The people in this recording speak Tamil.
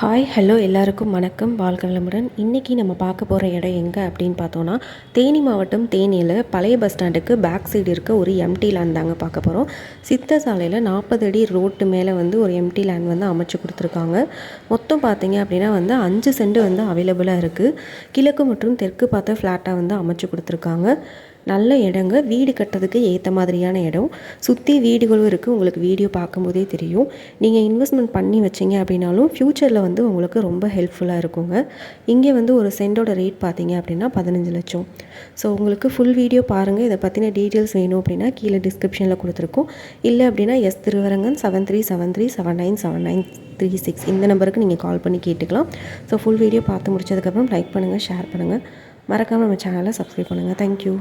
ஹாய் ஹலோ எல்லாருக்கும் வணக்கம். வாழ்க வளமுடன். இன்றைக்கி நம்ம பார்க்க போகிற இடம் எங்கே அப்படின்னு பார்த்தோன்னா தேனி மாவட்டம் தேனியில் பழைய பஸ் ஸ்டாண்டுக்கு பேக் சைடு இருக்க ஒரு எம்டி லேண்ட் தாங்க பார்க்க போகிறோம் சித்த சாலையில் நாற்பது அடி ரோட்டு மேலே வந்து ஒரு எம்டி லேண்ட் வந்து அமைச்சு கொடுத்துருக்காங்க. மொத்தம் பார்த்தீங்க அப்படின்னா வந்து அஞ்சு சென்ட் வந்து அவைலபிளாக இருக்குது கிழக்கு மற்றும் தெற்கு பார்த்த ஃப்ளாட்டாக வந்து அமைச்சு கொடுத்துருக்காங்க. நல்ல இடங்க வீடு கட்டுறதுக்கு ஏற்ற மாதிரியான இடம். சுற்றி வீடுகளும் இருக்குது உங்களுக்கு வீடியோ பார்க்கும்போதே தெரியும். நீங்கள் இன்வெஸ்ட்மெண்ட் பண்ணி வச்சிங்க அப்படின்னாலும் ஃப்யூச்சரில் வந்து உங்களுக்கு ரொம்ப ஹெல்ப்ஃபுல்லாக இருக்குங்க. இங்கே வந்து ஒரு சென்டோட ரேட் பார்த்தீங்க அப்படின்னா பதினஞ்சு லட்சம். ஸோ உங்களுக்கு ஃபுல் வீடியோ பாருங்கள் இதை பற்றின டீட்டெயில்ஸ் வேணும் அப்படின்னா கீழே டிஸ்கிரிப்ஷனில் கொடுத்துருக்கோம். இல்லை அப்படின்னா S Thiruvarangan seven three seven three seven nine seven nine three six இந்த நம்பருக்கு நீங்கள் கால் பண்ணி கேட்டுக்கலாம். ஸோ ஃபுல் வீடியோ பார்த்து முடிச்சதுக்கப்புறம் லைக் பண்ணுங்கள் ஷேர் பண்ணுங்கள் மறக்காமல் நம்ம சேனலை சப்ஸ்கிரைப் பண்ணுங்கள் தேங்க்யூ